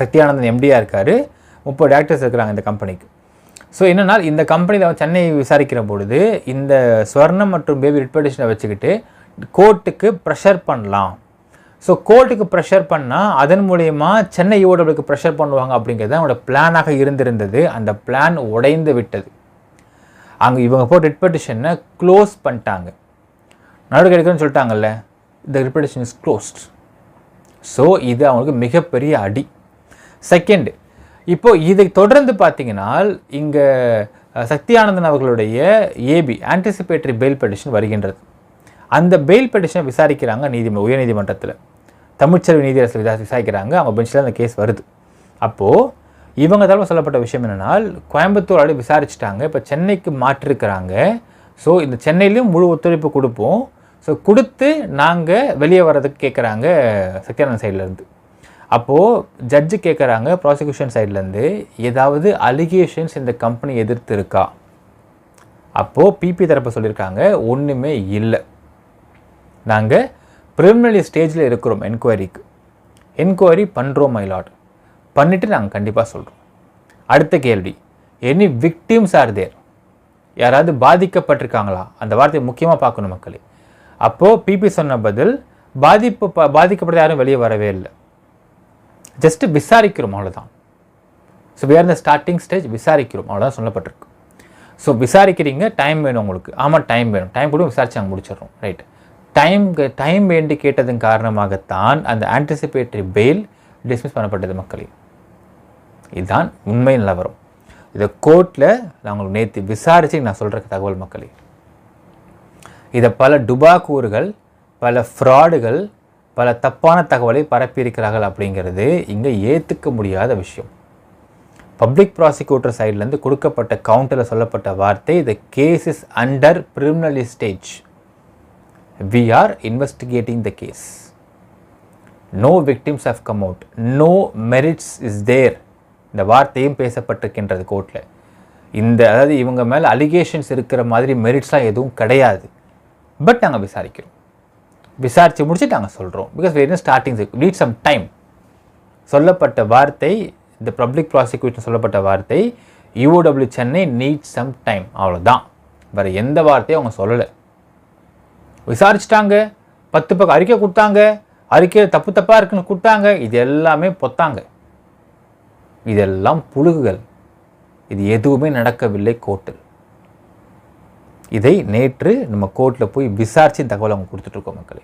சக்தியானந்தன் எம்டியாக இருக்கார். முப்பது டேரக்டர்ஸ் இருக்கிறாங்க இந்த கம்பெனிக்கு ஸோ என்னென்னா இந்த கம்பெனியில் சென்னை விசாரிக்கிற பொழுது இந்த ஸ்வர்ணம் மற்றும் பேபி ரிட்பெடிஷனை வச்சுக்கிட்டு கோர்ட்டுக்கு ப்ரெஷர் பண்ணலாம். ஸோ கோர்ட்டுக்கு ப்ரெஷர் பண்ணால் அதன் மூலயமா சென்னை ஈஓடபிள்யூக்கு ப்ரெஷர் பண்ணுவாங்க அப்படிங்கிறது அவனோட பிளானாக இருந்திருந்தது. அந்த பிளான் உடைந்து விட்டது. அங்கே இவங்க போட்டு ரிட்பெடிஷனை க்ளோஸ் பண்ணிட்டாங்க. நடவடிக்கை எடுக்கணும்னு சொல்லிட்டாங்கல்ல? இந்த ரிப்படேஷன் இஸ் க்ளோஸ்ட் ஸோ இது அவங்களுக்கு மிகப்பெரிய அடி. செகண்ட் இப்போது இதை தொடர்ந்து பார்த்தீங்கன்னா இங்கே சக்தியானந்தன் அவர்களுடைய ஏபி ஆன்டிசிபேட்டரி பெயில் பெட்டிஷன் வருகின்றது. அந்த பெயில் பெட்டிஷனை விசாரிக்கிறாங்க நீதிமன்ற உயர்நீதிமன்றத்தில். தமிழ்ச்செல்வி நீதியரசு விசா விசாரிக்கிறாங்க அவங்க பெஞ்சில் அந்த கேஸ் வருது. அப்போது இவங்க தரப்பு சொல்லப்பட்ட விஷயம் என்னென்னால் கோயம்புத்தூர் ஆல்ரெடி விசாரிச்சுட்டாங்க இப்போ சென்னைக்கு மாற்றிருக்கிறாங்க. ஸோ இந்த சென்னையிலையும் முழு ஒத்துழைப்பு கொடுப்போம். ஸோ கொடுத்து நாங்கள் வெளியே வர்றதுக்கு கேட்குறாங்க சத்யானந்த் சைட்லேருந்து அப்போது ஜட்ஜு கேட்குறாங்க ப்ராசிக்யூஷன் சைட்லேருந்து ஏதாவது அலிகேஷன்ஸ் இந்த கம்பெனி எதிர்த்து இருக்கா அப்போது பிபி தரப்பை சொல்லியிருக்காங்க ஒன்றுமே இல்லை. நாங்கள் ப்ரிமினரி ஸ்டேஜில் இருக்கிறோம் என்கொயரிக்கு என்கொயரி பண்ணுறோம் மைலாட் பண்ணிவிட்டு நாங்கள் கண்டிப்பாக சொல்கிறோம் அடுத்த கேள்வி எனி விக்டிம்ஸ் ஆர் தேர் யாராவது பாதிக்கப்பட்டிருக்காங்களா? அந்த வார்த்தையை முக்கியமாக பார்க்கணும் மக்களே. அப்போது பிபி சொன்ன பதில் பாதிப்பு பாதிக்கப்பட்ட யாரும் வெளியே வரவே இல்லை. ஜஸ்ட்டு விசாரிக்கிறோம் அவ்வளோதான் ஸோ வேறு இந்த ஸ்டார்டிங் ஸ்டேஜ் விசாரிக்கிறோம். அவ்வளோதான் சொல்லப்பட்டிருக்கு. ஸோ விசாரிக்கிறீங்க டைம் வேணும் உங்களுக்கு. ஆமாம் டைம் வேணும். டைம் கூட விசாரிச்சு அங்கே முடிச்சிடுறோம். ரைட் டைம் டைம் வேண்டி கேட்டதன் காரணமாகத்தான் அந்த ஆன்டிசிபேட்டரி பெயில் டிஸ்மிஸ் பண்ணப்பட்டது மக்களே. இதுதான் உண்மை நிலவரம். இதை கோர்ட்டில் நான் உங்களுக்கு நேற்று விசாரித்து நான் சொல்கிற தகவல் மக்களே. இதை பல டுபாக்கூறுகள் பல ஃப்ராடுகள் பல தப்பான தகவலை பரப்பியிருக்கிறார்கள் அப்படிங்கிறது இங்கே ஏற்றுக்க முடியாத விஷயம். பப்ளிக் ப்ராசிக்யூட்டர் சைட்லேருந்து கொடுக்கப்பட்ட கவுண்டரில் சொல்லப்பட்ட வார்த்தை the case is under criminal stage we are investigating the case no victims of come out no merits is there இந்த வார்த்தையும் பேசப்பட்டிருக்கின்றது கோர்ட்டில் இந்த அதாவது இவங்க மேலே அலிகேஷன்ஸ் இருக்கிற மாதிரி மெரிட்ஸ்லாம் எதுவும் கிடையாது. பட் நாங்கள் விசாரிக்கிறோம். விசாரித்து முடிச்சுட்டு நாங்கள் சொல்கிறோம் பிகாஸ் வேறு ஸ்டார்டிங் நீட் சம் டைம் சொல்லப்பட்ட வார்த்தை இந்த பப்ளிக் ப்ராசிக்யூஷன் சொல்லப்பட்ட வார்த்தை UOW Chennai need some time அவ்வளோதான் வேறு எந்த வார்த்தையும் அவங்க சொல்லலை. விசாரிச்சிட்டாங்க. பத்து பக்கம் அறிக்கை கொடுத்தாங்க. அறிக்கையில் தப்பு தப்பாக இருக்குன்னு கொடுத்தாங்க இது எல்லாமே பொத்தாங்க. இதெல்லாம் புழுகுகள். இது எதுவுமே நடக்கவில்லை கோர்ட்டில். இதை நேற்று நம்ம கோர்ட்டில் போய் விசாரித்து தகவல் அவங்க கொடுத்துட்ருக்கோம் மக்களே.